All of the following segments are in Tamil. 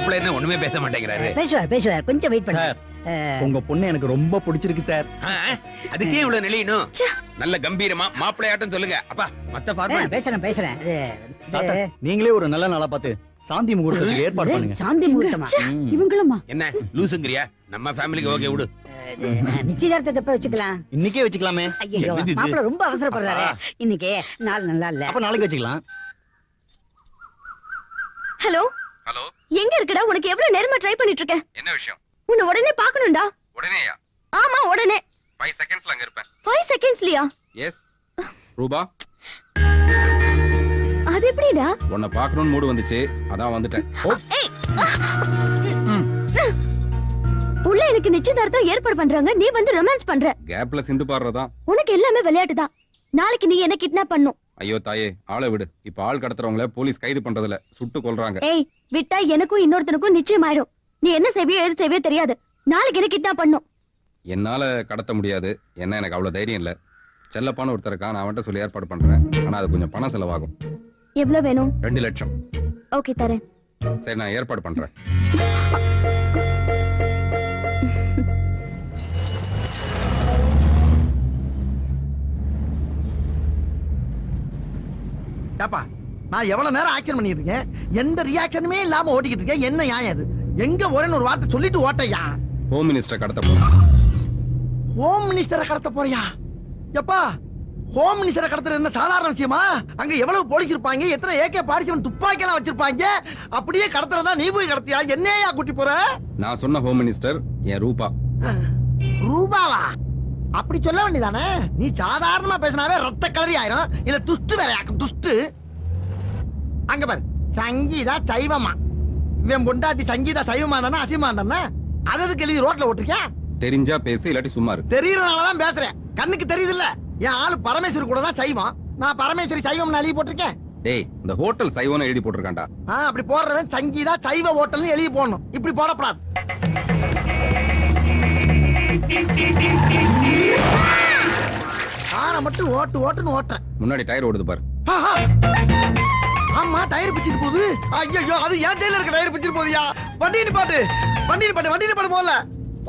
மாப்பிள்ளை என்ன ஒண்ணுமே பேச மாட்டேங்கிறாரு. பேசுவார் பேசுவார். கொஞ்சம் வெயிட் பண்ணு சார் உங்க பொண்ணு எனக்கு ரொம்ப பிடிச்சிருக்கு சார். அதுக்கே இவ்வளவு நிலையணும் நல்ல கம்பீரமா மாப்பிள்ளையாட்டம் சொல்லுங்க. அப்பா மத்த ஃபார்மாலிட்டி பேசுறேன் பேசுறேன். நீங்களே ஒரு நல்ல நாளா பார்த்து சாந்தி முகூர்த்தத்துக்கு ஏற்பாடு பண்ணுங்க. சாந்தி முகூர்த்தமா. இவங்களுமா? என்ன லூசுங்கிறியா? நம்ம ஃபேமிலிக்கு ஓகே விடு. நிச்சயதார்த்தத்தை வச்சுக்கலாம். இன்னைக்கே வச்சுக்கலாமே. ஐயோ? மாப்பிள்ள ரொம்ப அவசரப்படுறாரு. இன்னைக்கு நாள் நல்லா இல்ல. அப்ப நாளைக்கு வச்சுக்கலாம். ஹலோ? ஹலோ எங்க இருக்கடா? உனக்கு எவ்வளவு நேரமா ட்ரை பண்ணிட்டு இருக்கேன்? என்ன விஷயம்? உன்னை உடனே பார்க்கணும்டா. உடனேயா? ஆமா உடனே. ஃபைவ் செகண்ட்ஸ்ல அங்க இருப்பேன். ஃபைவ் செகண்ட்ஸ்லயா எஸ் ரூபா? அது எப்படிடா? உன்னை பாக்கணும்னு மூடு வந்துச்சு. அதான் வந்துட்டேன். உள்ள எனக்கு நிச்சயதார்த்தம் ஏற்பாடு பண்றாங்க. நீ வந்து ரொமான்ஸ் பண்ற. கேப்ல சிந்து பாடுறதான் உனக்கு எல்லாமே விளையாட்டு தான் நாளைக்கு நீ என்ன கிட்னாப் பண்ணும். ஐயோ தாயே ஆளை விடு. இப்ப ஆள் கடத்துறவங்கள போலீஸ் கைது பண்றதுல சுட்டு கொல்றாங்க. ஏய் விட்டா எனக்கும் இன்னொருத்தனுக்கும் நிச்சயம் ஆயிடும் நீ என்ன செய்வியோ எது செய்வியோ தெரியாது. நாளைக்கு என்ன கிட்னாப் பண்ணும்? என்னால கடத்த முடியாது. என்ன எனக்கு அவ்வளவு தைரியம் இல்ல. செல்லப்பான ஒருத்தர் இருக்கான் நான் அவன்கிட்ட சொல்லி ஏற்பாடு பண்றேன். ஆனா அது கொஞ்சம் பணம் செலவாகும். எவ்வளவு வேணும்? ரெண்டு லட்சம். ஓகே தரேன். சரி நான் ஏற்பாடு பண்றேன். ஏப்பா நான் எவ்வளவு நேரம் ஆக்ஷன் பண்ணிட்டு இருக்கேன்? எந்த ரியாக்ஷனுமே இல்லாம ஓட்டிக்கிட்டு இருக்கேன். என்ன நியாயம் அது எங்க ஒரேன்னு ஒரு வார்த்தை சொல்லிட்டு ஓட்டையா? ஹோம் மினிஸ்டர் கடத்த போறேன். ஹோம் மினிஸ்டரை கடத்த போறியா? எப்பா ஹோம் மினிஸ்டரை கடத்துறது என்ன சாதாரண விஷயமா? அங்க எவ்வளவு போலீஸ் இருப்பாங்க? எத்தனை ஏகே பாடிச்சவன் துப்பாக்கி எல்லாம் வச்சிருப்பாங்க? அப்படியே கடத்துறதா நீ போய் கடத்தியா? என்னையா கூட்டி போற? நான் சொன்ன ஹோம் மினிஸ்டர் என் ரூபா. ரூபாவா? அப்படி சொல்ல வேண்டியதானே? நீ சாதாரணமா பேசினாவே ரத்த கலரி ஆயிரும். இல்ல துஷ்டு வேற ஆக்கும் துஷ்டு. அங்க பாரு சங்கீதா சைவமா. இவன் பொண்டாட்டி சங்கீதா சைவமா தானே அசிவமா தானே அது எதுக்கு எழுதி ரோட்ல ஓட்டிருக்கேன் தெரிஞ்சா பேசு இல்லாட்டி சும்மா இரு. தெரியறனாலதான் பேசுறேன். கண்ணுக்கு தெரியுது இல்ல என் ஆளு பரமேஸ்வரி கூட தான் சைவம். நான் பரமேஸ்வரி சைவம் எழுதி போட்டிருக்கேன். டேய் இந்த ஹோட்டல் சைவம்னு எழுதி போட்டிருக்கான்டா. ஆ, அப்படி போடுறவன் சங்கீதா சைவ ஹோட்டல்னு எழுதி போடணும். இப்படி போடக்கூடாது காரை மட்டும் ஓட்டு ஓட்டுன்னு ஓட்டுறேன். முன்னாடி டயர் ஓடுது பாரு. ஆமா டயர் பிச்சிட்டு போகுது. ஐயோ அது ஏன் டயர்ல இருக்க டயர் பிச்சிட்டு போகுதுயா? வண்டி நிப்பாட்டு வண்டி நிப்பாட்டு வண்டி நிப்பாட்டு போகல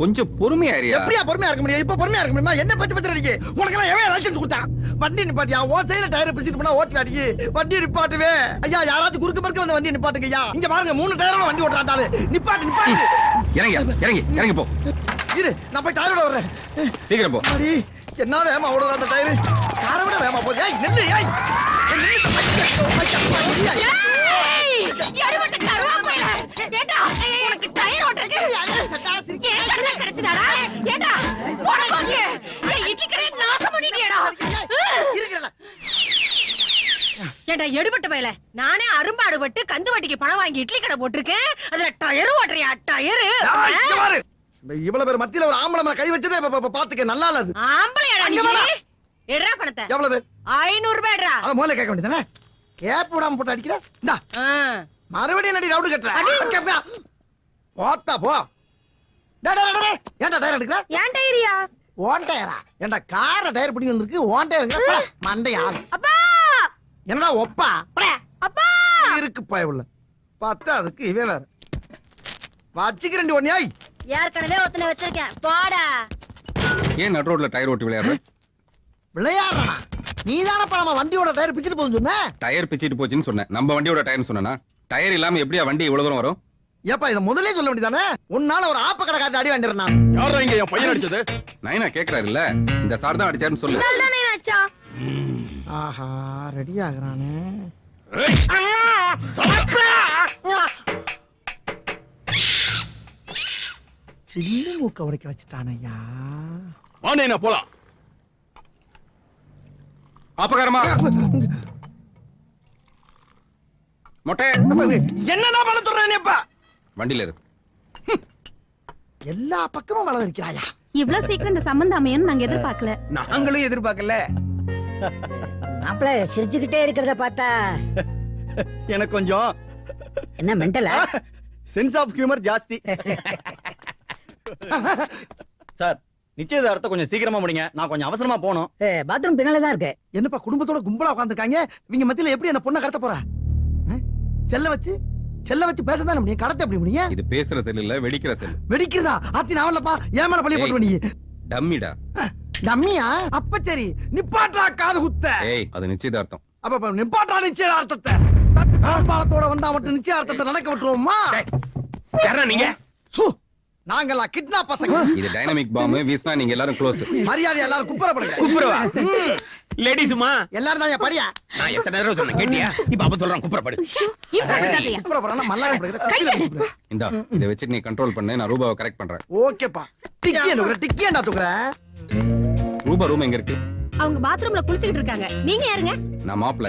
கொஞ்சம் பொறுமையா இருயா எப்படியா பொறுமையா இருக்க முடியும்? இப்ப பொறுமையா இருக்க முடியுமா? என்ன பத்தி பத்தி அடிக்கு உனக்கு எல்லாம் எவன் லைசன்ஸ் கொடுத்தா வண்டி நிப்பாட்டியா? ஓ சைடுல டயர் பிடிச்சிட்டு போனா ஓட்டு அடிக்கு வண்டி நிப்பாட்டுவே. ஐயா யாராச்சும் குறுக்க பறுக்க வந்து வண்டி நிப்பாட்டுங்க ஐயா. இங்க பாருங்க மூணு டயரோட வண்டி ஓட்டுறாண்டாரு நிப்பாட்டு நிப்பாட்டு. இறங்கி இறங்கி இறங்கி போ. இரு நான் போய் டயரோட வர்றேன். சீக்கிரம் போ. என்ன வேகமா ஓடுறா அந்த டயரு காரை விட வேகமா போகுது ஏய் நில்லு ஏய். ஏய், நில்லு. ஐயா, ஐயா, ஐயா, ஐயா. இருக்கிறேன்ல. ஏண்டா எடுபட்ட பயல? நானே அரும்பாடுபட்டு கந்து வட்டிக்கு பணம் வாங்கி இட்லி கடை போட்டிருக்கேன். அதுல டயர் ஓட்டுறியா டயரு. இவ்வளவு பேர் மத்தியில ஒரு ஆம்பளை கை வச்சதே பாத்துக்க நல்லா இல்ல அது. ஆம்பளையாடா நீ. எடுறா பணத்தை. எவ்வளவு ஐநூறு ரூபாய்டா அத முதல்ல கேட்க வேண்டியதானே கேப் விடாம போட்டு அடிக்கிற? இந்தா. மறுபடியும் நடி ரவுண்டு கட்டுற. போத்தா போ. ஏன்டா டயர் எடுக்கிற? ஏன் ஓன் டயரா? ஏன்டா கார டயர் பிடி வந்திருக்கு ஓன் டயருங்க மண்டையா அப்பா! என்னடா ஒப்பா? போடா. அப்பா! இருக்கு பயவுள்ள பார்த்தா அதுக்கு இவன் வேற. வச்சுக்கிறேன் ஒன்னியாய் ஏற்கனவே ஒத்தனை வச்சிருக்கேன். போடா. ஏன் நடு ரோட்ல டயர் ஓட்டி விளையாடுற? விளையாடுறா நீ தானப்பா நம்ம வண்டியோட டயர் பிச்சுட்டு போகுது சொன்ன? டயர் பிச்சிட்டு போச்சுன்னு சொன்னேன். நம்ம வண்டியோட டயர்னு சொன்னா டயர் இல்லாம எப்படியா வண்டி இவ்வளவு தூரம் வரும்? ஏப்பா இதை முதல்ல சொல்ல வேண்டியதானே? உன்னால ஒரு ஆப்ப கடை காட்டி அடி வாண்டிடுறேன் நான். யாரா இங்க என் பையன் அடிச்சது? நைனா கேக்குறாரு இல்ல இந்த சார் தான் அடிச்சாருன்னு சொல்லு. ஆஹா ரெடி ஆகுறானே. சில்லு மூக்க உடைக்க வச்சுட்டானையா வானே போலாம். அப்பகாரமா மொட்டை. என்னடா பண்ண சொல்றேன் இப்ப? வண்டியில இரு. எல்லா பக்கமும் வள இருக்கிறாயா இவ்வளவு சீக்கிரம் இந்த சம்பந்தம் அமையன்னு நாங்க எதிர்பார்க்கல. நாங்களும் எதிர்பார்க்கல. மாப்பிள்ள சிரிச்சுக்கிட்டே இருக்கிறத பார்த்தா. எனக்கு கொஞ்சம். என்ன மென்டலா சென்ஸ் ஆஃப் ஹியூமர் ஜாஸ்தி. சார் நிச்சயதார்த்தம் கொஞ்சம் சீக்கிரமா முடிங்க. நான் கொஞ்சம் அவசரமா போகணும். பாத்ரூம் பின்னால தான் இருக்கு. என்னப்பா குடும்பத்தோட கும்பலா உட்காந்துருக்காங்க இவங்க மத்தியில எப்படி அந்த பொண்ணை கடத்த போறா? செல்ல வச்சு செல்ல வச்சு பேசதானே முடியும்? கடத்த எப்படி முடியும்? இது பேசுற செல் இல்ல வெடிக்கிற செல். வெடிக்கிறதா? அத்தி நான் வரலப்பா. ஏன் மேல பள்ளி போட்டு நீ? டம்மிடா. டம்மியா? அப்ப சரி. நிப்பாட்டா காது குத்த. ஏய் அது நிச்சயதார்த்தம். அப்ப அப்ப நிப்பாட்டா நிச்சயதார்த்தத்தை. தட்டு வந்தா மட்டும் நிச்சயதார்த்தத்தை நடக்க விட்டுருவோமா? யாரா நீங்க? சு, நாங்கெல்லாம் கிட்னாப் பசங்க. இது டைனமிக் பாம் வீசினா நீங்க எல்லாரும் க்ளோஸ் மரியாதை எல்லாரும் குப்புறப்படுங்க. குப்புறவா? லேடிஸுமா எல்லாரும் தான் படியா நான் எத்தனை தடவை சொன்னேன் கேட்டியா? இப்ப அப்ப சொல்றான் குப்புறப்படு. குப்புறப்படுறா மல்லாங்க படுகிற இந்தா இதை வச்சு நீ கண்ட்ரோல் பண்ணு நான் ரூபாவை கரெக்ட் பண்றேன். ஓகேப்பா. டிக்கி என்ன டிக்கி என்ன தூக்குற ரூபா ரூம் எங்க இருக்கு? அவங்க பாத்ரூம்ல குளிச்சுக்கிட்டு இருக்காங்க. நீங்க யாருங்க? நான் மாப்பிள.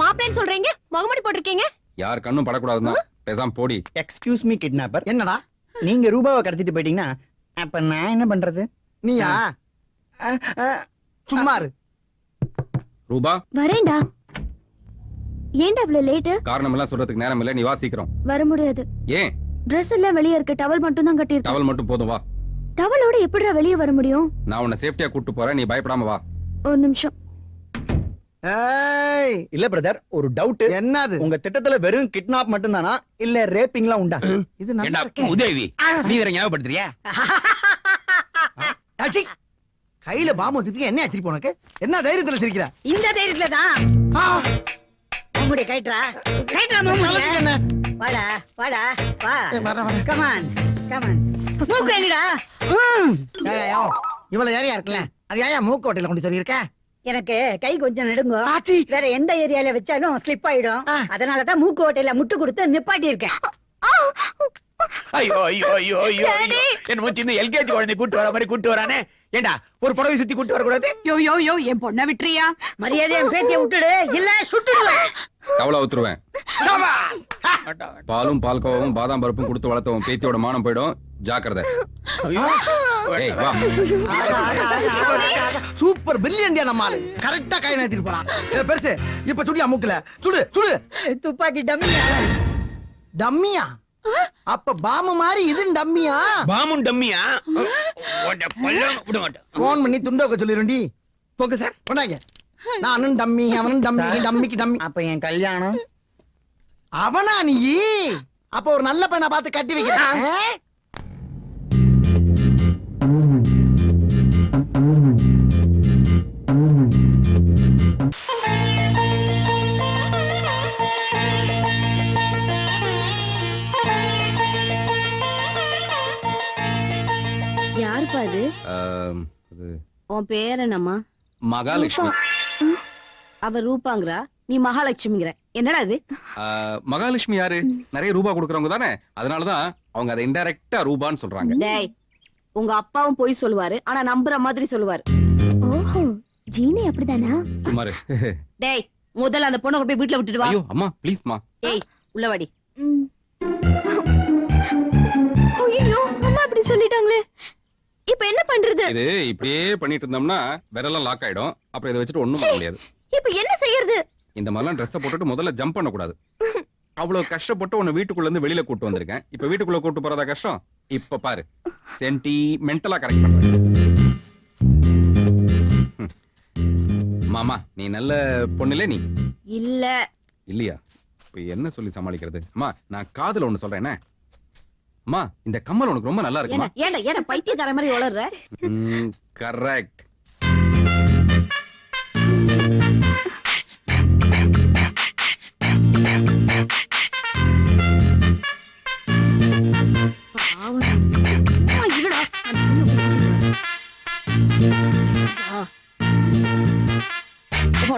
மாப்பிள்ளைன்னு சொல்றீங்க? முகமடி போட்டிருக்கீங்க? யார் கண்ணும் படக்கூடாதுன்னா பேசாம போடி. எக்ஸ்கியூஸ் மீ கிட்னாப்பர் என்னடா? நீங்க ரூபாவை கடத்திட்டு போயிட்டீங்கன்னா அப்ப நான் என்ன பண்றது? நீயா? சும்மா இரு. ரூபா? வரேன்டா. ஏன்டா இவ்வளவு லேட்டு காரணம் எல்லாம் சொல்றதுக்கு நேரம் இல்ல. நீ வா சீக்கிரம். வர முடியாது. ஏன்? Dress எல்லாம் வெளியே இருக்கு. டவல் மட்டும் தான் கட்டியிருக்கேன். டவல் மட்டும் போதும் வா. டவலோட எப்படிடா வெளியே வர முடியும்? நான் உன்னை சேஃப்டியா கூட்டு போறேன். நீ பயப்படாம வா. ஒரு நிமிஷம். ஏய்! இல்ல பிரதர் ஒரு டவுட் என்னது? உங்க திட்டத்துல வெறும் கிட்னாப் மட்டும்தானா? இல்ல ரேப்பிங்லாம் உண்டா? இது நல்லா இருக்கே. உதவி நீ வேற ஞாபகப்படுத்துறியா? ஆச்சி, கையில பாம்பு வச்சுட்டு என்ன ஆச்சு உனக்கு? என்ன தைரியத்துல சிரிக்கிற? இந்த தைரியத்துல தான் ஆ, மம்முடி கைட்ரா கைட்ரா என்ன? வாடா வாடா வா. ஏய், வரேன், வரேன். கமான் கமான் மூக்கு எங்கடா இவ்வளவு ஏரியா இருக்குல்ல? அது ஏன் மூக்கு ஓட்டையில கொண்டு சொல்லியிருக்க எனக்கு கை கொஞ்சம் நடுங்க. ஆச்சி, வேற எந்த ஏரியால வச்சாலும் ஸ்லிப் ஆயிடும். அதனாலதான் மூக்கு ஓட்டையில முட்டு கொடுத்து நிப்பாட்டி இருக்கேன் ஐயோ ஐயோ ஐயோ ஐயோ. என்னமோ சின்ன எல்கேஜி குழந்தை கூட்டு வர மாதிரி கூட்டு வரானே. ஏண்டா ஒரு புடவை சுத்தி கூட்டு வரக்கூடாது? யோ யோ யோ என் பொண்ண விட்டுறியா? மரியாதையா பேத்திய விட்டுடு. இல்ல சுட்டுடுவேன் டவலை ஊத்துருவேன். பாலும் பால்கோவும் பாதாம் பருப்பும் கொடுத்து வளர்த்தவன் பேத்தியோட மானம் போயிடும். ஜாக்கிரதை. ஐயோ. ஏய் வா. ஆகா, ஆகா, ஆகா, ஆகா, ஆகா. சூப்பர் பிரில்லியன்டியா நம்ம ஆளு. கரெக்டா கை நேத்திட்டு போறான். ஏய், பெருசு இப்ப சுடியா மூக்குல. சுடு சுடு. துப்பாக்கி டம்மியா? டம்மியா? அப்ப பாம்பு மாதிரி இது டம்மியா? பாமும் டம்மியா? போன் பண்ணி துண்டோக்க சொல்லிருண்டி போங்க சார் கொண்டாங்க. நானும் டம்மி அவனும் டம்மி டம்மிக்கு டம்மி. அப்ப என் கல்யாணம்? அவனா நீ? அப்ப ஒரு நல்ல பையனை பார்த்து கட்டி வைக்கிறேன். உன் பேர் என்னம்மா? மகாலட்சுமி. அவ ரூபாங்கிறா? நீ மகாலட்சுமிங்கிற. என்னடா இது? மகாலட்சுமி யாரு? நிறைய ரூபா கொடுக்கறவங்க தானே? அதனாலதான் அவங்க அதை இன்டைரக்டா ரூபான்னு சொல்றாங்க. டேய் உங்க அப்பாவும் போய் சொல்லுவாரு ஆனா நம்புற மாதிரி சொல்லுவாரு. ஓஹோ ஜீனி அப்படிதானா? சுமாரு டேய் முதல்ல அந்த பொண்ணை போய் வீட்டுல விட்டுட்டு வா. ஐயோ அம்மா ப்ளீஸ்மா உள்ளவாடி ம். ஐயோ அம்மா அப்படி சொல்லிட்டாங்களே. இப்ப என்ன பண்றது? இது இப்படியே பண்ணிட்டு இருந்தோம்னா விரலாம் லாக் ஆயிடும். அப்புறம் இதை வச்சுட்டு ஒண்ணும் பண்ண முடியாது. இப்ப என்ன செய்யறது? இந்த மாதிரிலாம் ட்ரெஸ்ஸை போட்டுட்டு முதல்ல ஜம்ப் பண்ண கூடாது அவ்வளவு கஷ்டப்பட்டு உன்னை வீட்டுக்குள்ள இருந்து வெளியில கூட்டு வந்திருக்கேன். இப்ப வீட்டுக்குள்ள கூட்டு போறதா கஷ்டம்? இப்ப பாரு. சென்டி மென்டலா கரெக்ட் ம். மாமா நீ நல்ல பொண்ணுல நீ. இல்ல. இல்லையா? இப்ப என்ன சொல்லி சமாளிக்கிறது? அம்மா நான் காதுல ஒண்ணு சொல்றேன் என்ன? அம்மா இந்த கம்மல் உனக்கு ரொம்ப நல்லா இருக்குமா? ஏன்னா ஏன்னா பைத்தியக்கார மாதிரி வளர்ற கரெக்ட்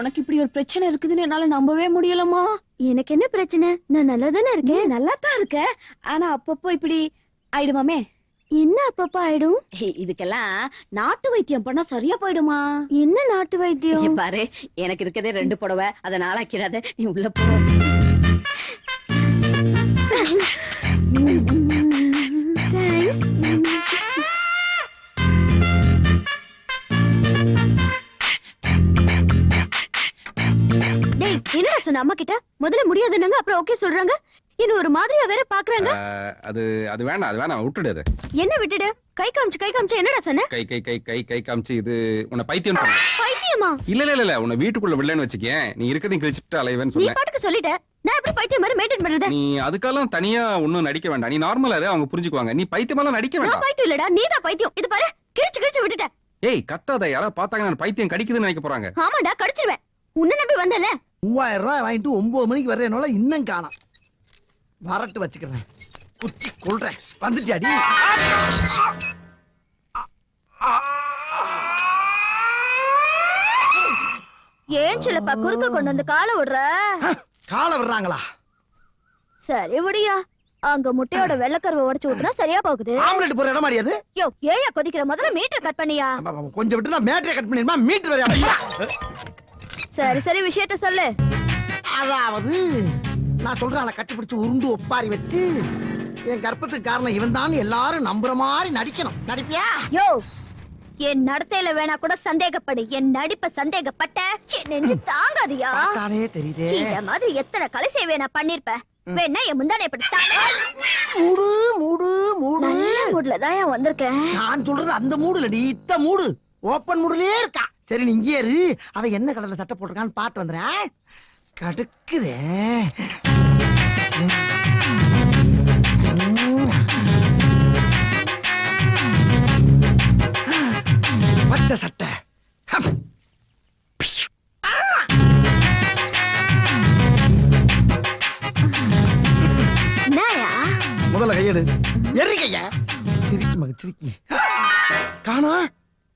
உனக்கு இப்படி ஒரு பிரச்சனை இருக்குதுன்னு என்னால நம்பவே முடியலமா எனக்கு என்ன பிரச்சனை? நான் நல்லா தானே இருக்கேன். நல்லா தான் இருக்க. ஆனா அப்பப்போ இப்படி ஆயிடுமாமே? என்ன அப்பப்ப ஆயிடும்? இதுக்கெல்லாம் நாட்டு வைத்தியம் பண்ணா சரியா போயிடுமா? என்ன நாட்டு வைத்தியம்? பாரு எனக்கு இருக்கதே ரெண்டு புடவை. அத நாளாக்கிறாத நீ உள்ள போ. டேய் என்னடா சொன்ன அம்மா கிட்ட? முதல்ல முடியாதுன்னாங்க அப்புறம் ஓகே சொல்றாங்க. இன்னும் ஒரு மாதிரியா வேற பாக்குறாங்க? அது அது வேணாம் அது வேணாம் விட்டுடு என்ன விட்டுடு? கை காமிச்சு கை காமிச்சு என்னடா சொன்ன? கை கை கை கை கை காமிச்சு இது உன்னை பைத்தியம் பைத்தியமா? இல்ல இல்ல இல்ல, உன்னை வீட்டுக்குள்ள விடலன்னு வச்சுக்கேன். நீ இருக்கிறதையும் கிழிச்சிட்டு அலைவேன்னு நீ சொன்னேன் பாட்டுக்கு சொல்லிட்ட. நான் எப்படி பைத்தியம் மாதிரி மெயின்டைன் பண்றது? நீ அதுக்கெல்லாம் தனியா ஒண்ணும் நடிக்க வேண்டாம். நீ நார்மலா இரு அவங்க புரிஞ்சுக்குவாங்க. நீ பைத்தியமெல்லாம் நடிக்க நான் வேண்டாம் பைத்தியம் இல்லடா நீதான் பைத்தியம். இது பாரு கிழிச்சு கிழிச்சு விட்டுட்டேன் ஏய் கத்தாத யாராவது பார்த்தாங்க நான் பைத்தியம் கடிக்குதுன்னு நினைக்க போறாங்க. ஆமாடா கடிச்சிருவேன். உன்ன நம்பி வந்தல மூவாயிரம் ரூபாய் வாங்கிட்டு ஒன்பது மணிக்கு வர்றேனால இன்னும் காணோம். வரட்டு வச்சுக்கிறேன். குத்தி கொள்றேன் வந்துட்டியாடி? ஏன் சிலப்பா குறுக்க கொண்டு வந்து காலை விடுற? காலை விடுறாங்களா? சரி விடியா. அங்க முட்டையோட வெள்ளக்கருவை உடைச்சு ஊத்துனா சரியா போகுது. ஆம்லெட் போற இடம் மாதிரி அது? யோ ஏயா கொதிக்கிற முதல்ல மீட்டர் கட் பண்ணியா? கொஞ்சம் விட்டு நான் மேட்ரியை கட் பண்ணிருமா மீட்டர் வரையா? சரி சரி விஷயத்த சொல்லு. அதாவது நான் சொல்றேன் அவனை கட்டி பிடிச்சு உருண்டு ஒப்பாரி வச்சு என் கர்ப்பத்துக்கு காரணம் இவன் தான் எல்லாரும் நம்புற மாதிரி நடிக்கணும். நடிப்பியா? யோ என் நடத்தையில வேணா கூட சந்தேகப்படு. என் நடிப்ப சந்தேகப்பட்ட என் நெஞ்சு தாங்காதியா? பார்த்தாலே தெரியுதே. இந்த மாதிரி எத்தனை கலை சேவை நான் பண்ணிருப்பேன்? வேணா என் முந்தானை இப்படி மூடு மூடு மூடு. நல்ல மூட்ல தான் வந்திருக்கேன்? நான் சொல்றது அந்த மூடு இல்லடி இத்த மூடு. ஓப்பன் மூடுலயே இருக்கா. சரி நீ இங்கே இரு. அவ என்ன கலர்ல சட்டை போட்டிருக்கான்னு பாட்டு வந்துறேன் கடுக்குதே. பச்சை சட்டை. முதல்ல கையெடு. எரி கைய. சிரிக்கி மக சிரிக்கி காணா.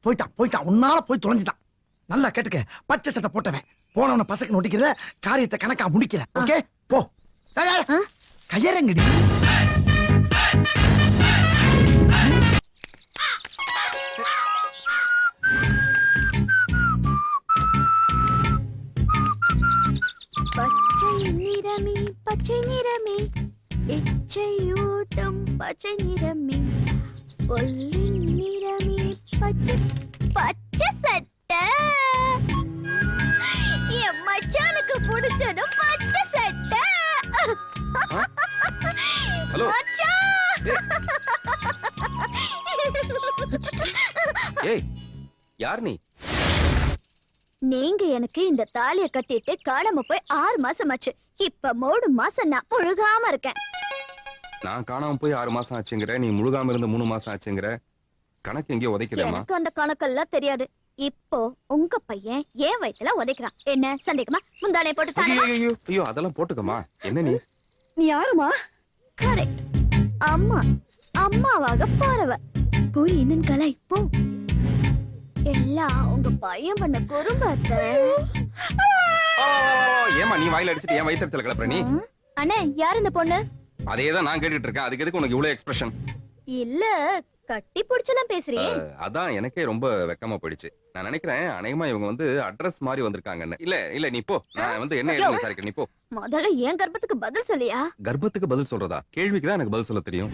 போயிட்டான் போயிட்டான். உன்னால போய் தொலைஞ்சிட்டான். நல்லா கேட்டுக்க. பச்சை சட்டை போட்டவன். போனவன பசங்க நொடிக்கிற காரியத்தை கணக்கா முடிக்கல. ஓகே? போ? கையறங்கடி. பச்சை நிறமே பச்சை நிறமே. எச்சையூட்டும் பச்சை நிறமே. கொல்லின் யார் நீ நீங்க எனக்கு இந்த தாலிய கட்டிட்டு காணாம போய் ஆறு மாசம் ஆச்சு. இப்ப மூணு மாசம் நான் முழுகாம இருக்கேன். நான் காணாம போய் ஆறு மாசம் ஆச்சுங்கிற நீ முழுகாம இருந்து மூணு மாசம் ஆச்சுங்கிற கணக்கு எங்கேயோ உதைக்குதேம்மா எனக்கு அந்த கணக்கெல்லாம் தெரியாது. இப்போ உங்க பையன் ஏன் வயித்துல உதைக்கிறான். என்ன சந்தேகமா? முந்தானை போட்டு ஐயோ தானே? ஐயோ, ஐயோ அதெல்லாம் போட்டுக்கமா. என்ன நீ? நீ யாருமா? கரெக்ட் அம்மா அம்மாவாக போறவ போய் என்னன்னு கலை போ எல்லாம் உங்க பையன் பண்ண குறும்பாத்த ஓ, ஏம்மா நீ வாயில அடிச்சிட்டு ஏன் வயிற்றுல கிளப்புற நீ? அண்ணே யார் இந்த பொண்ணு? அதே தான் நான் கேட்டுட்டு இருக்கேன். அதுக்கு எதுக்கு உனக்கு இவ்வளவு எக்ஸ்பிரஷன் இல்ல கட்டி புடிச்செல்லாம் பேசுறியே. அதான் எனக்கே ரொம்ப வெக்கமா போயிடுச்சு. நான் நினைக்கிறேன் அநேகமா இவங்க வந்து அட்ரஸ் மாதிரி வந்திருக்காங்கன்னு. இல்ல இல்ல நீ போ. நான் வந்து என்ன ஏதுன்னு விசாரிக்கிறேன். நீ போ. முதல்ல என் கர்ப்பத்துக்கு பதில் சொல்லியா? கர்ப்பத்துக்கு பதில் சொல்றதா? கேள்விக்கு தான் எனக்கு பதில் சொல்ல தெரியும்.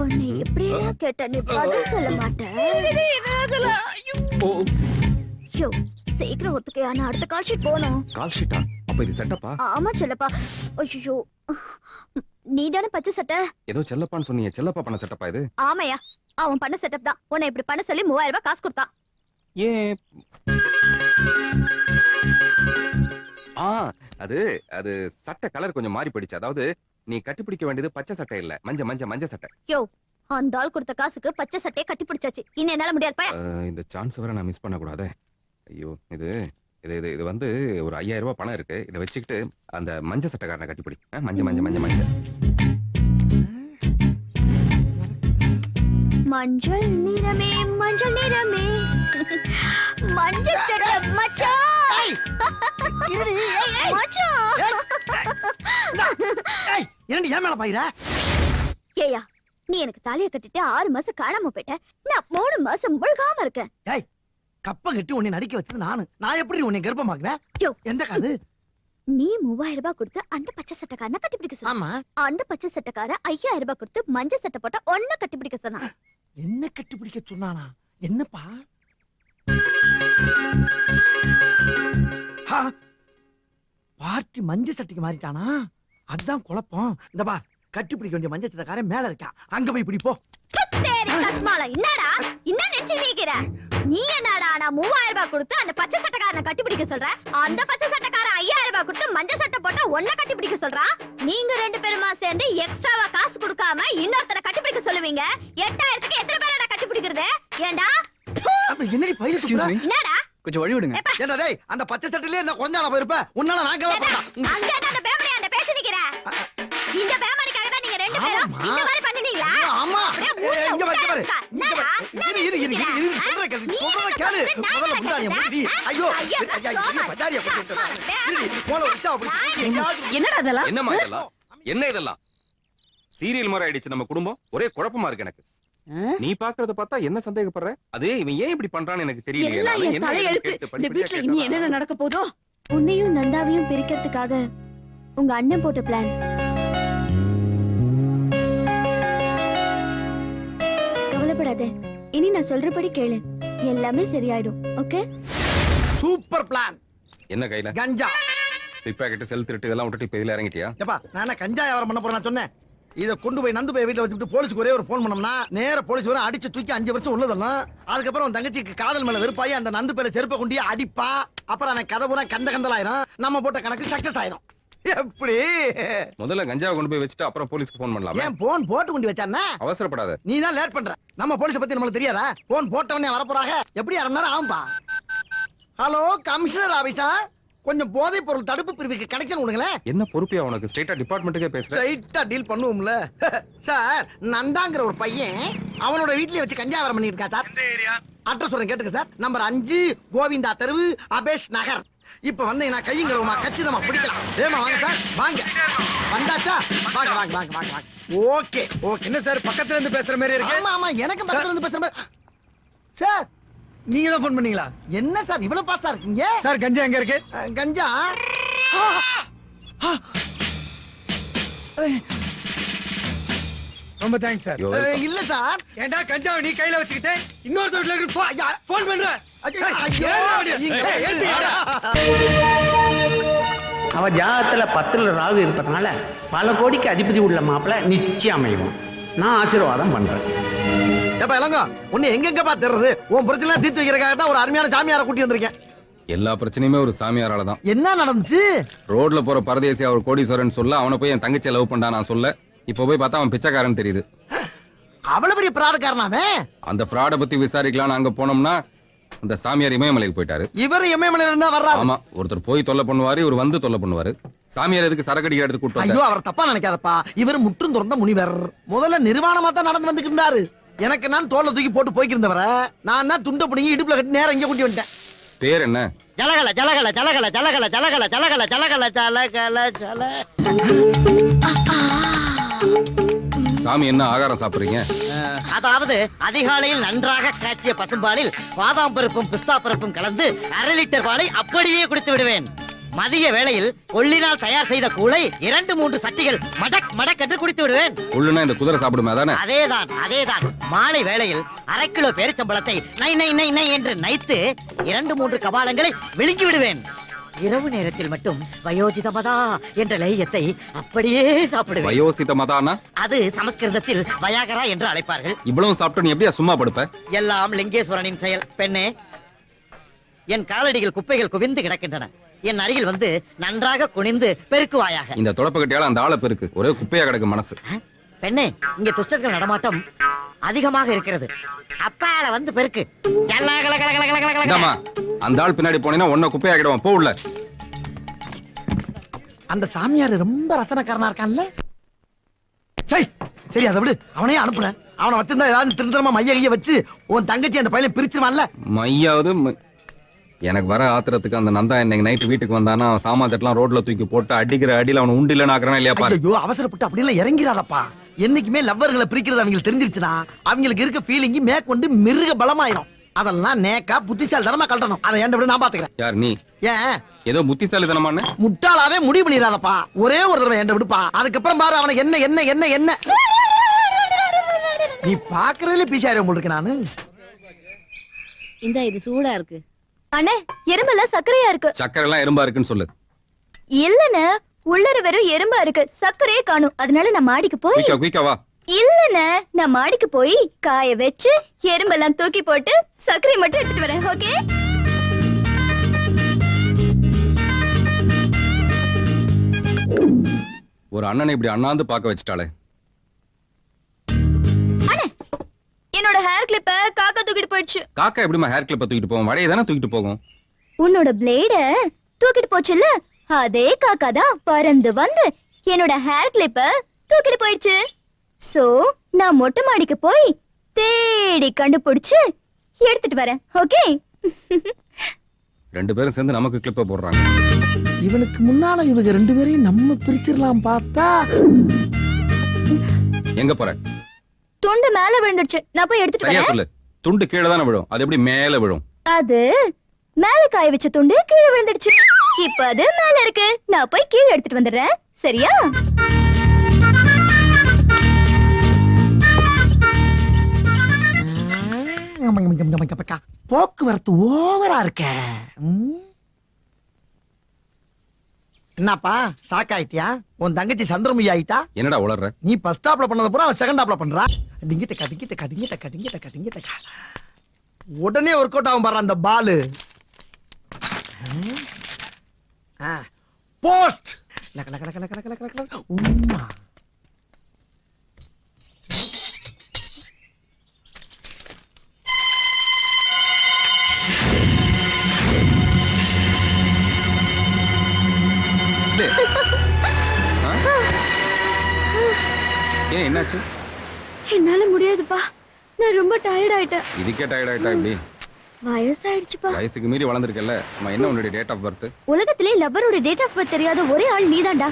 உன்னை எப்படியா கேட்ட நீ பதில் சொல்ல மாட்டேன் ஓ ஐயோ சீக்கிரம் ஒத்துக்கையா? நான் அடுத்த கால் ஷீட் போகணும். கால் ஷீட்டா அப்ப இது செட்டப்பா ஆமா செல்லப்பா. ஐயோ நீ தானே பச்சை சட்டை? ஏதோ செல்லப்பான்னு சொன்னீங்க. செல்லப்பா பண்ண செட்டப்பா இது? ஆமையா. அவன் பண்ண செட்டப் தான். உன்னை இப்படி பண்ண சொல்லி மூவாயிரம் ரூபாய் காசு கொடுத்தான். ஏன்? ஆ அது அது சட்டை கலர் கொஞ்சம் மாறி போயிடுச்சு. அதாவது நீ கட்டிப்பிடிக்க வேண்டியது பச்சை சட்டை இல்ல. மஞ்ச மஞ்ச மஞ்ச சட்டை. அந்த ஆள் கொடுத்த காசுக்கு பச்சை சட்டையை கட்டி பிடிச்சாச்சு இன்னும் என்னால முடியாது அஹ், இந்த சான்ஸ் வர நான் மிஸ் பண்ண கூடாதே ஐயோ இது இது இது இது வந்து ஒரு ஐயாயிரம் ரூபாய் பணம் இருக்கு. இதை வச்சுக்கிட்டு அந்த மஞ்ச சட்டைக்காரனை கட்டிப்பிடி. மஞ்ச மஞ்ச மஞ்ச மஞ்ச. மஞ்சள் நிறமே மஞ்சள் நிறமே. மஞ்சள் சட்டை மச்சான் ஏய், இருடி, ஏய், ஏய், மச்சான் ஏய், ஏய், என்னடி ஏன் மேல பாயிர ஏயா நீ எனக்கு தாலிய கட்டிட்டு ஆறு மாசம் காணாம போயிட்ட. நான் மூணு மாசம் முழுகாம இருக்கேன். கப்ப கட்டி உன்னை நடிக்க வச்சது நானு. நான் எப்படி உன்னை கர்ப்பமாக்குவேன்? யோ. எந்த காது? நீ மூவாயிரம் ரூபாய் கொடுத்து அந்த பச்சை சட்டைக்காரனை கட்டி பிடிக்க சொன்ன ஆமா. அந்த பச்சை சட்டைக்கார ஐயாயிரம் ரூபாய் கொடுத்து மஞ்சள் சட்டை போட்டா ஒன்ன கட்டி பிடிக்க சொன்னான் என்ன கட்டுப்பிடிக்க சொன்னானா? என்னப்பா? ஹா, பார்ட்டி மஞ்சள் சட்டைக்கு மாறிட்டானா? அதான் குழப்பம். இந்த பா கட்டி வேண்டிய மஞ்சள் சட்டைக்காரன் மேல இருக்கா அங்க போய் பிடி என்னடா? என்ன நினைச்சு நீ என்னடா நான் மூவாயிரம் ரூபாய் கொடுத்து அந்த பச்சை சட்டைக்காரனை கட்டுப்பிடிக்க சொல்ற? அந்த பச்சை சட்டைக்காரன் ஐயாயிரம் போட்டு ஒன்ன கட்டிப்பிடிக்க சொல்றான் நீங்க ரெண்டு பேருமா சேர்ந்து எக்ஸ்ட்ராவா காசு கொடுக்காம இன்னொருத்தரை கட்டிப்பிடிக்க சொல்லுவீங்க? எட்டாயிரத்துக்கு எத்தனை பேரடா கட்டிப்பிடிக்கிறது? ஏண்டா? அப்ப என்னடி பையில சுத்துற? என்னடா? கொஞ்சம் வழி விடுங்க. ஏண்டா டேய் அந்த பச்சை சட்டையிலே என்ன குழந்தையால போயிருப்ப? உன்னால நான் கவலைப்படலாம் அங்க என்ன அந்த பேமணி அந்த பேசி நிக்கிற இந்த பேமணிக்காக தான் நீங்க ரெண்டு பேரும். இந்த மாதிரி பண்ணினீங்களா? ஆமா என்ன இதெல்லாம்? சீரியல் மாதிரி ஆயிடுச்சு நம்ம குடும்பம். ஒரே குழப்பமா இருக்கு எனக்கு. நீ பாக்குறத பார்த்தா என்ன சந்தேகப்படுற? அதே இவன் ஏன் இப்படி பண்றான்னு எனக்கு தெரியல இந்த வீட்டுல நடக்க போதோ? உன்னையும் நந்தாவையும் பிரிக்கிறதுக்காக உங்க அண்ணன் போட்ட பிளான் கவலைப்படாத இனி நான் சொல்றபடி கேளு. எல்லாமே சரியாயிடும். ஓகே? Super plan. என்ன கையில? கஞ்சா. பிக் பாக்கெட் செல் திருட்டு இதெல்லாம் விட்டுட்டு இப்ப இதுல இறங்கிட்டியா? ஏப்பா நான் என்ன கஞ்சா வியாபாரம் பண்ண போறேன் நான் சொன்னேன். இத கொண்டு போய் நந்து போய் வீட்டுல வச்சுட்டு போலீஸ்க்கு ஒரே ஒரு போன் பண்ணோம்னா நேர போலீஸ் வரும் அடிச்சு தூக்கி அஞ்சு வருஷம் உள்ளதெல்லாம் அதுக்கப்புறம் உன் தங்கச்சிக்கு காதல் மேல வெறுப்பாயி அந்த நந்து பேல செருப்பை கொண்டு அடிப்பா. அப்புறம் அவன் கதை பூரா கந்த கந்தலாயிரும். நம்ம போட்ட கணக்கு சக்சஸ் ஆயிரும். எப்படி முதல்ல கஞ்சாவை கொண்டு போய் வச்சுட்டு அப்புறம் போலீஸ்க்கு ஃபோன் பண்ணலாமா? ஏன் போன் போட்டு கொண்டு வச்சானா அவசரப்படாத. நீ தான் லேட் பண்ற. நம்ம போலீஸ் பத்தி நம்மளுக்கு தெரியாதா? போன் போட்டவனே வரப்போறாங்க எப்படி அரை மணி நேரம் ஆகும்பா? ஹலோ கமிஷனர் ஆபீஸா கொஞ்சம் போதைப் பொருள் தடுப்பு பிரிவுக்கு கனெக்ஷன் கொடுங்களேன் என்ன பொறுப்பியா உனக்கு? ஸ்டேட்டா டிபார்ட்மெண்ட்டுக்கே பேசுற? ஸ்ட்ரைட்டா டீல் பண்ணுவோம்ல. சார் நந்தாங்கிற ஒரு பையன் அவனோட வீட்லயே வச்சு கஞ்சா வியாபாரம் பண்ணிருக்கா சார். அட்ரஸ் சொல்றேன் கேட்டுங்க சார். நம்பர் அஞ்சு கோவிந்தா தெருவு அபேஷ் நகர். இப்ப வந்தீங்கன்னா கையும் கழுவுமா கச்சிதமா பிடிக்கலாம். ஏமா வாங்க சார் வாங்க. வந்தாச்சா? வாங்க வாங்க வாங்க வாங்க வாங்க. Okay okay. என்ன சார் பக்கத்துல இருந்து பேசுற மாதிரி இருக்கு? ஆமா ஆமா எனக்கு பக்கத்துல இருந்து பேசுற மாதிரி சார் நீங்க தான் போன் பண்ணீங்களா? என்ன சார் இவ்வளவு பாஸ்டா இருக்கீங்க? சார் கஞ்சா எங்க இருக்கு? கஞ்சா? ரொம்ப தேங்க்ஸ் சார் You're welcome. இல்ல சார் ஏண்டா கஞ்சாவை நீ கையில வச்சுக்கிட்டு இன்னொரு வீட்டுல இருக்கு. ஐயா, போன் பண்ற. ஐயோ, ஐயோ, ஏன்டா? அவ ஜாதகத்துல பத்துல ராகு இருப்பதனால பல கோடிக்கு அதிபதி உள்ள மாப்பிள நிச்சயம் அமையும் நான் ஆசீர்வாதம் பண்றேன். ஏப்பா இளங்கோ உன்னை எங்கெங்க பாத்துறது உன் பிரச்சனை தீர்த்து வைக்கிறதுக்காக தான் ஒரு அருமையான சாமியாரை கூட்டி வந்திருக்கேன். எல்லா பிரச்சனையுமே ஒரு சாமியாரால தான் என்ன நடந்துச்சு? ரோட்ல போற பரதேசி அவர் கோடீஸ்வரன் சொல்ல அவனை போய் என் தங்கச்சியை லவ் பண்ணா நான் சொல்ல. இப்ப போய் பார்த்தா அவன் பிச்சைக்காரன் தெரியுது. அவ்வளவு பெரிய பிராடுக்காரனாவே அந்த ஃப்ராட பத்தி விசாரிக்கலாம்னு அங்க போனோம்னா அந்த சாமியார் இமயமலைக்கு போயிட்டாரு. இவர் எம்எம்எல் இருந்தா வர்றாரு. ஆமா ஒருத்தர் போய் தொல்லை பண்ணுவாரு இவர் வந்து தொல்லை பண்ணுவாரு. சாமியார் எதுக்கு சரக்கடிக்க எடுத்து கூட்டு ஐயோ வந்தாரு? அவர் தப்பா நினைக்காதப்பா. இவர் முற்றும் துறந்த முனிவர். முதல்ல நிர்வாணமா தான் நடந்து வந்துட்டு இருந்தாரு எனக்கு நான் தோல்ல தூக்கி போட்டு போய்க்கிருந்தவர நான் தான் துண்ட பிடிங்கி இடுப்புல கட்டி நேரம் இங்க கூட்டி வந்துட்டேன். பேர் என்ன? ஜலகல ஜலகல ஜலகல ஜலகல ஜலகல ஜலகல ஜலகல ஜலகல ஜல சாமி என்ன ஆகாரம் சாப்பிடுறீங்க? அதாவது அதிகாலையில் நன்றாக காய்ச்சிய பசும்பாலில் பாதாம் பருப்பும் பிஸ்தா பருப்பும் கலந்து அரை லிட்டர் பாலை அப்படியே குடித்து விடுவேன். மதிய வேளையில் கொள்ளினால் தயார் செய்த கூளை இரண்டு மூன்று சட்டிகள் மடக் மடக் என்று குடித்து விடுவேன். உள்ளுனா இந்த குதிரை சாப்பிடுமே அதானே? அதேதான் அதேதான். மாலை வேளையில் அரை கிலோ பேரிச்சம்பழத்தை நை நை நை நை என்று நைத்து இரண்டு மூன்று கபாலங்களை விழுங்கி விடுவேன். இரவு நேரத்தில் மட்டும் வயோஜிதமதா என்ற லேயத்தை அப்படியே சாப்பிடுவேன். வயோசித மதானா அது சமஸ்கிருதத்தில் வயாகரா என்று அழைப்பார்கள். இவ்வளவு சாப்பிட்டு நீ எப்படியா சும்மா படுப்ப? எல்லாம் லிங்கேஸ்வரனின் செயல். பெண்ணே என் காலடிகள் குப்பைகள் குவிந்து கிடக்கின்றன. என் அருகில் வந்து நன்றாக குனிந்து பெருக்குவாயாக. இந்த தொடப்பக்கட்டியால அந்த ஆளை பெருக்கு. ஒரே குப்பையா கிடக்கு மனசு. பெண்ணே இங்கே துஷ்டர்கள் நடமாட்டம் அதிகமாக இருக்கிறது. அப்பால வந்து பெருக்கு. எல்லா கல கல கல கல கல கல. இந்தாம்மா. அந்த ஆள் பின்னாடி போனீங்கன்னா ஒன்ன குப்பையா கிடுவான் போ உள்ள. அந்த சாமியார் ரொம்ப ரசனக்காரனா இருக்கான்ல? சரி சரி அதை விடு. அவனே அனுப்புனேன் அவனை வச்சிருந்தா ஏதாவது திருத்தரமா மைய கைய வச்சு உன் தங்கச்சி அந்த பையனை பிரிச்சிருவான்ல? மையாவது எனக்கு வர ஆத்திரத்துக்கு அந்த நந்தா இன்னைக்கு நைட்டு வீட்டுக்கு வந்தானா சாமான் ரோட்ல தூக்கி போட்டு அடிக்கிற அடியில அவன் உண்டு இல்லைன்னு ஆக்குறானா இல்லையா ஐயோ அவசரப்பட்டு அப்படி எல்லாம் இறங்கிறாதப்பா என்னைக்குமே லவ்வர்களை பிரிக்கிறது அவங்களுக்கு தெரிஞ்சிருச்சுன்னா அவங்களுக்கு இருக்க ஃபீலிங் மேற்கொண்டு மிருக பலமாயிரும். அதெல்லாம் நேக்கா புத்திசாலித்தனமா கட்டணும் அதை ஏன் நான் பாத்துக்கிறேன்? யார் நீ? ஏன்? ஏதோ புத்திசாலித்தனமான முட்டாளாவே முடிவு பண்ணிடாதப்பா ஒரே ஒரு தடவை என்கிட்ட விடுப்பா. அதுக்கப்புறம் பாரு அவனுக்கு என்ன என்ன என்ன என்ன? நீ பாக்குறதுல பீசாயிரம் உங்களுக்கு நானு. இந்த இது சூடா இருக்கு. அண்ணே எறும்பெல்லாம் சர்க்கரையா இருக்கு. சக்கரை எல்லாம் எறும்பா இருக்குன்னு சொல்லு. இல்லண்ணே உள்ளர வெறும் எறும்பா இருக்கு. சர்க்கரையே காணும். அதனால நான் மாடிக்கு போய் குயிக்கா குயிக்கா வா. இல்லண்ணே நான் மாடிக்கு போய் காய வச்சு எறும்பெல்லாம் தூக்கி போட்டு சர்க்கரை மட்டும் எடுத்துட்டு வரேன் ஓகே ஒரு அண்ணனை இப்படி அண்ணாந்து பார்க்க வச்சுட்டாளே. என்னோட ஹேர் கிளிப்ப காக்கா தூக்கிட்டு போயிடுச்சு. காக்கா எப்படிமா ஹேர் கிளிப்பை தூக்கிட்டு போகும்? வடையை தானே தூக்கிட்டு போகும்? உன்னோட பிளேட தூக்கிட்டு போச்சுல்ல? அதே காக்கா தான் பறந்து வந்து என்னோட ஹேர் கிளிப்ப தூக்கிட்டு போயிடுச்சு. சோ நான் மொட்டை மாடிக்கு போய் தேடி கண்டுபிடிச்சு எடுத்துட்டு வரேன் ஓகே ரெண்டு பேரும் சேர்ந்து நமக்கு கிளிப்பை போடுறாங்க. இவனுக்கு முன்னால இவங்க ரெண்டு பேரையும் நம்ம பிரிச்சிடலாம் பார்த்தா. எங்க போற? துண்டு மேல விழுந்துடுச்சு நான் போய் எடுத்துட்டு சரியா வரேன். சொல்லு. துண்டு கீழே தானே விழும். அது எப்படி மேல விழும்? அது மேல காய வச்ச துண்டு கீழே விழுந்துடுச்சு இப்ப அது மேல இருக்கு. நான் போய் கீழே எடுத்துட்டு வந்துடுறேன். சரியா? போக்குவரத்து ஓவரா இருக்க. என்னப்பா ஷாக் ஆயிட்டியா? உன் தங்கச்சி சந்திரமுகி ஆயிட்டா? என்னடா உளர்ற? நீ ஃபர்ஸ்ட் ஸ்டாப்ல பண்ணத பூரா செகண்ட் ஸ்டாப்ல பண்றா. டிங்கிட்டக்கா டிங்கிட்டக்கா டிங்கிட்டக்கா டிங்கிட்டக்கா டிங்கிட்டக்கா உடனே ஒர்க் அவுட் ஆகும் பாரு அந்த பாலு. போஸ்ட் லக்க லக்க லக்க லக்க லக்க லக்க லக்க உம்மா. என்னாச்சு? என்னால முடியாதுப்பா. நான் ரொம்ப டயர்ட் ஆயிட்டேன். இதுக்கே டயர்ட் ஆயிட்டா இப்படி வயசாயிடுச்சுப்பா. வயசுக்கு மீறி வளர்ந்துருக்கல அம்மா என்ன உன்னுடைய டேட் ஆஃப் பர்த் உலகத்திலே லவ்வரோட டேட் ஆஃப் பர்த் தெரியாத ஒரே ஆள் நீதான்டா.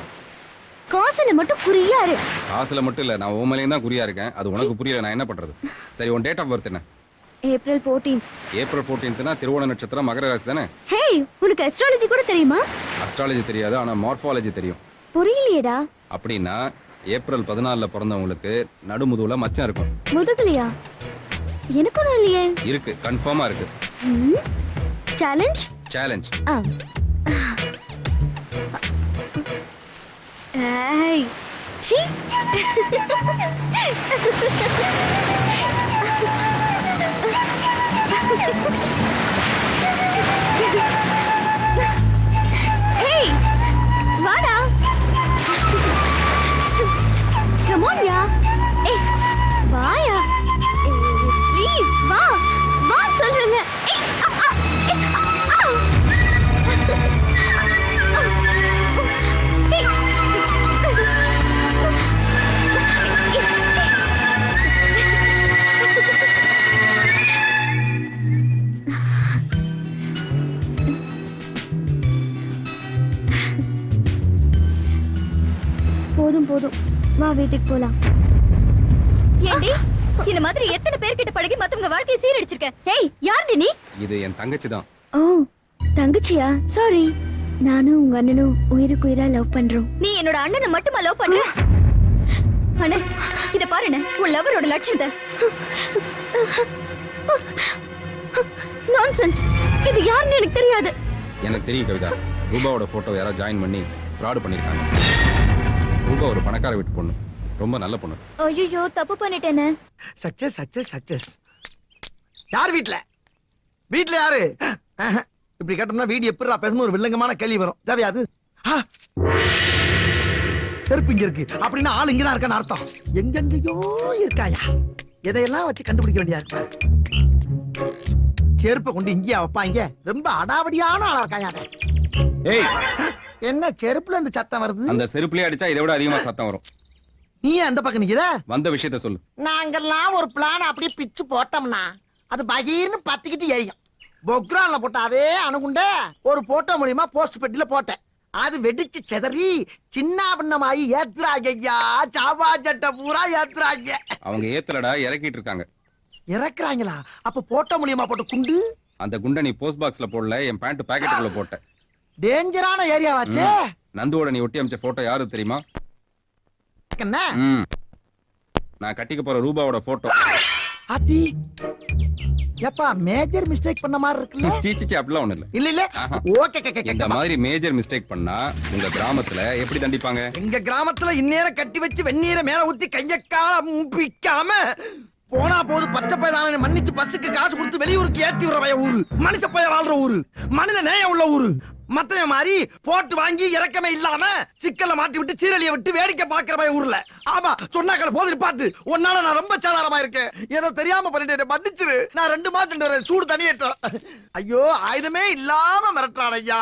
காசுல மட்டும் குறியா இரு காசுல மட்டும் இல்ல நான் உன் மேலேயும் தான் குறியா இருக்கேன். அது உனக்கு புரியல நான் என்ன பண்றது? சரி உன் டேட் ஆஃப் பர்த் என்ன? ஏப்ரல் 14 ஏப்ரல் 14த்னா திருவோண நட்சத்திரம் மகர ராசி தானே? ஹேய் உனக்கு அஸ்ட்ராலஜி கூட தெரியுமா? அஸ்ட்ராலஜி தெரியாது ஆனா மார்ஃபாலஜி தெரியும். புரியலையேடா. அப்படின்னா ஏப்ரல் பதினாலுல பிறந்தவங்களுக்கு நடுமுதுகுல மச்சம் இருக்கும். முதுகலையா? எனக்கும் இல்லையே. இருக்கு கன்ஃபார்மா இருக்கு. சேலஞ்ச் சேலஞ்ச் ஏய் சீ. ஏய் வாடா. demonio! வா வீட்டுக்கு போலாம். ஏண்டி? இந்த மாதிரி எத்தனை பேர்கிட்ட பழகி மத்தவங்க வாழ்க்கையை சீரடிச்சிருக்க? ஏய் யாருடி நீ? இது என் தங்கச்சி தான். ஓ தங்கச்சியா? சாரி நானும் உங்க அண்ணனும் உயிருக்கு உயிரா லவ் பண்றோம். நீ என்னோட அண்ணனை மட்டுமா லவ் பண்ற? அண்ணன் இத பாருண்ணே உன் லவரோட லட்சணத்தை நான்சென்ஸ் இது யாருன்னு எனக்கு தெரியாது. எனக்கு தெரியும் கவிதா. ரூபாவோட போட்டோ யாராவது ஜாயின் பண்ணி ஃப்ராடு பண்ணிருக்காங்க. ரூபா ஒரு பணக்கார வீட்டு பொண்ணு. ரொம்ப நல்ல பொண்ணு. ஐயோ தப்பு பண்ணிட்டேனே. சக்சஸ் சக்சஸ் சக்சஸ் யார் வீட்ல? வீட்ல யாரு? ஆஹா. இப்படி கேட்டோம்னா வீடு எப்படிடா பேசணும் ஒரு வில்லங்கமான கேள்வி வரும். தேவையா அது? ஆ. செருப்பு இங்க இருக்கு. அப்படின்னா ஆள் இங்கதான் இருக்கான்னு அர்த்தம். எங்கெங்கயோ இருக்காயா? எதையெல்லாம் வச்சு கண்டுபிடிக்க வேண்டியா இருக்கு? பாரு. செருப்பை கொண்டு இங்கேயா வைப்பாங்க ரொம்ப அடாவடியான ஆளா இருக்காயா அவன். ஏய் என்ன செருப்புல இருந்து சத்தம் வருது? அந்த செருப்புலயே அடிச்சா இதை விட அதிகமா சத்தம் வரும். நீ அந்த பக்கம் நிக்கிற? வந்த விஷயத்த சொல்லு. நாங்கெல்லாம் ஒரு பிளான் அப்படியே பிச்சு போட்டோம்னா அது பகீர்னு பத்திக்கிட்டு எரியும். பொக்ரான்ல போட்ட அதே அணுகுண்ட ஒரு போட்டோ மூலியமா போஸ்ட் பெட்டில போட்டேன். அது வெடிச்சு செதறி சின்ன பின்னமாயி ஏத்துறாங்க ஐயா சாவா சட்டை பூரா ஏத்துறாங்க. அவங்க ஏத்தலடா இறக்கிட்டு இருக்காங்க. இறக்குறாங்களா? அப்ப போட்டோ மூலியமா போட்ட குண்டு? அந்த குண்டை நீ போஸ்ட் பாக்ஸ்ல போடல என் பேண்ட் பாக்கெட்டுக்குள்ள போட்ட. டேஞ்சரான ஏரியாவாச்சே நந்துவோட நீ ஒட்டி அமைச்ச போட்டோ யாரு தெரியுமா. நான் கட்டிக்க போற ரூபாவோட போட்டோ அதி. எப்பா மேஜர் மிஸ்டேக் பண்ண மாதிரி இருக்குல்ல? சீச்சிச்சி அப்படிலாம் ஒண்ணு இல்ல. இல்ல இல்ல. ஆஹா. ஓகே இந்த மாதிரி மேஜர் மிஸ்டேக் பண்ணா உங்க கிராமத்துல எப்படி தண்டிப்பாங்க? எங்க கிராமத்துல இந்நேரம் கட்டி வச்சு வெந்நீரை மேல ஊத்தி கைய கால பிக்காம போனா போது பச்சை பயிரான மன்னிச்சு பஸ்ஸுக்கு காசு கொடுத்து வெளியூருக்கு ஏத்தி விடுற பைய ஊரு. மனுஷ பயிர் வாழ்ற ஊரு. மனித நேயம் உள்ள ஊரு. மத்தைய மாதிரி போட்டு வாங்கி இறக்கமே இல்லாம சிக்கல மாட்டி விட்டு சீரழிய விட்டு வேடிக்கை பாக்குற மாதிரி ஊர்ல. ஆமா சொன்னாக்கள் போது பார்த்து உன்னால நான் ரொம்ப சாதாரமா இருக்கேன். ஏதோ தெரியாம பண்ணிட்டு மன்னிச்சிரு. நான் ரெண்டு மாதம் சூடு தனியேற்றேன் ஐயோ ஆயுதமே இல்லாம மிரட்டுறான் ஐயா.